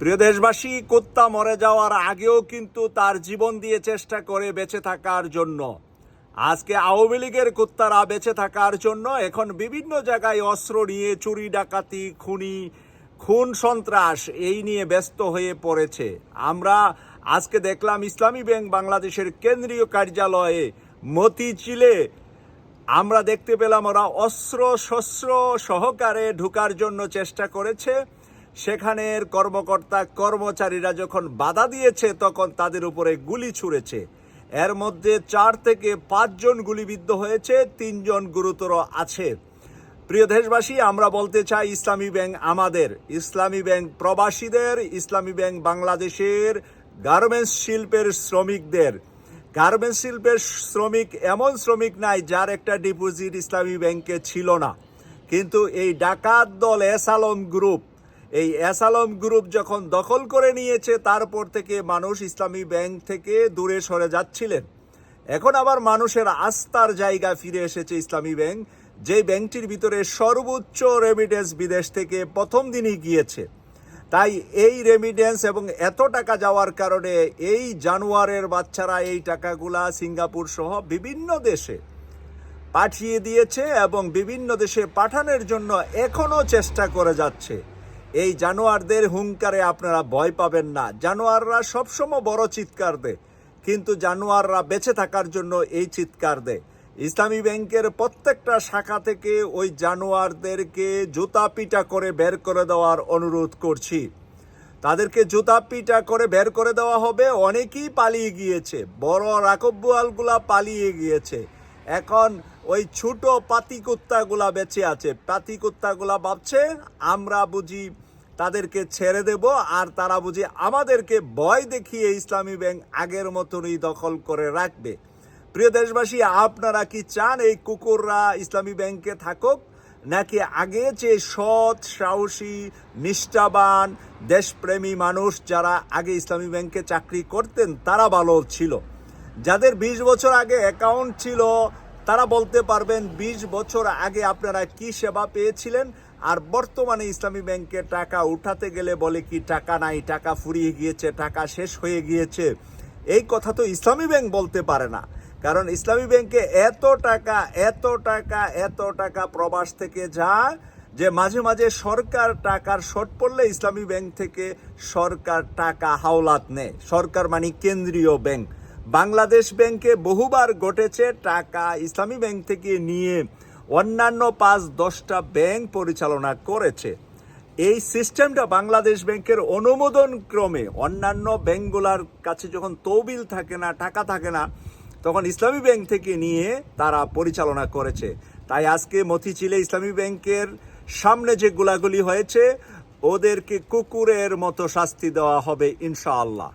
প্রিয় দেশবাসী, কুত্তা মরে যাওয়ার আগেও কিন্তু তার জীবন দিয়ে চেষ্টা করে বেঁচে থাকার জন্য। আজকে আওয়ামী লীগের কুত্তারা বেঁচে থাকার জন্য এখন বিভিন্ন জায়গায় অস্ত্র নিয়ে চুরি, ডাকাতি, খুনি, খুন, সন্ত্রাস এই নিয়ে ব্যস্ত হয়ে পড়েছে। আমরা আজকে দেখলাম ইসলামী ব্যাংক বাংলাদেশের কেন্দ্রীয় কার্যালয়ে মতিঝিলে আমরা দেখতে পেলাম ওরা অস্ত্র শস্ত্র সহকারে ঢুকার জন্য চেষ্টা করেছে। সেখানের কর্মকর্তা কর্মচারীরা যখন বাধা দিয়েছে, তখন তাদের উপরে গুলি ছুঁড়েছে। এর মধ্যে চার থেকে পাঁচজন গুলিবিদ্ধ হয়েছে, তিনজন গুরুতর আছে। প্রিয় দেশবাসী, আমরা বলতে চাই ইসলামী ব্যাংক আমাদের। ইসলামী ব্যাংক প্রবাসীদের, ইসলামী ব্যাংক বাংলাদেশের গার্মেন্টস শিল্পের শ্রমিকদের। গার্মেন্টস শিল্পের শ্রমিক এমন শ্রমিক নাই যার একটা ডিপোজিট ইসলামী ব্যাংকে ছিল না। কিন্তু এই ডাকাত দল এস আলম গ্রুপ এই আলম গ্রুপ যখন দখল করে নিয়েছে, তারপর থেকে মানুষ ইসলামী ব্যাংক থেকে দূরে সরে যাচ্ছিলেন। এখন আবার মানুষের আস্থার জায়গা ফিরে এসেছে ইসলামী ব্যাংক, যে ব্যাংকটির ভিতরে সর্বোচ্চ রেমিডেন্স বিদেশ থেকে প্রথম দিনই গিয়েছে। তাই এই রেমিডেন্স এবং এত টাকা যাওয়ার কারণে এই জানুয়ারের বাচ্চারা এই টাকাগুলা সিঙ্গাপুর সহ বিভিন্ন দেশে পাঠিয়ে দিয়েছে এবং বিভিন্ন দেশে পাঠানোর জন্য এখনও চেষ্টা করে যাচ্ছে। এই জানোয়ারদের হুঙ্কারে আপনারা ভয় পাবেন না। জানোয়াররা সবসময় বড় চিৎকার দেয়, কিন্তু জানোয়াররা বেঁচে থাকার জন্য এই চিৎকার দেয়। ইসলামী ব্যাংকের প্রত্যেকটা শাখা থেকে ওই জানোয়ারদেরকে জুতা পিটা করে বের করে দেওয়ার অনুরোধ করছি। তাদেরকে জুতা পিটা করে বের করে দেওয়া হবে, অনেকেই পালিয়ে গিয়েছে। বড় রাকব্বুয়ালগুলা পালিয়ে গিয়েছে। এখন ওই ছোট পাতি কুত্তাগুলা বেঁচে আছে। পাতি কুত্তাগুলা ভাবছে, আমরা বুঝি তাদেরকে ছেড়ে দেব আর তারা বুঝি আমাদেরকে ভয় দেখিয়ে ইসলামী ব্যাংক আগের মতনই দখল করে রাখবে। প্রিয় দেশবাসী, আপনারা কি চান এই কুকুররা ইসলামী ব্যাংকে থাকুক, নাকি আগে যে সৎ, সাহসী, নিষ্ঠাবান, দেশপ্রেমী মানুষ যারা আগে ইসলামী ব্যাংকে চাকরি করতেন, তারা ভালো ছিল? যাদের বিশ বছর আগে অ্যাকাউন্ট ছিল, তারা বলতে পারবেন বিশ বছর আগে আপনারা কি সেবা পেয়েছিলেন? আর বর্তমানে ইসলামী ব্যাংকে টাকা উঠাতে গেলে বলে কি, টাকা নাই, টাকা ফুরিয়ে গিয়েছে, টাকা শেষ হয়ে গিয়েছে এই কথা তো ইসলামী ব্যাংক বলতে পারে না। কারণ ইসলামী ব্যাংকে এত টাকা এত টাকা এত টাকা প্রবাস থেকে যায় যে মাঝে মাঝে সরকার টাকার শর্ট পড়লে ইসলামী ব্যাংক থেকে সরকার টাকা হাওলাত নেয়। সরকার মানে কেন্দ্রীয় ব্যাংক। বাংলাদেশ ব্যাংকে বহুবার ঘটেছে টাকা ইসলামী ব্যাংক থেকে নিয়ে অন্যান্য পাঁচ দশটা ব্যাংক পরিচালনা করেছে। এই সিস্টেমটা বাংলাদেশ ব্যাংকের অনুমোদন ক্রমে অন্যান্য ব্যাংকগুলার কাছে যখন তহবিল থাকে না, টাকা থাকে না, তখন ইসলামী ব্যাংক থেকে নিয়ে তারা পরিচালনা করেছে। তাই আজকে মতিঝিলে ইসলামী ব্যাংকের সামনে যে গোলাগুলি হয়েছে, ওদেরকে কুকুরের মতো শাস্তি দেওয়া হবে ইনশাআল্লাহ।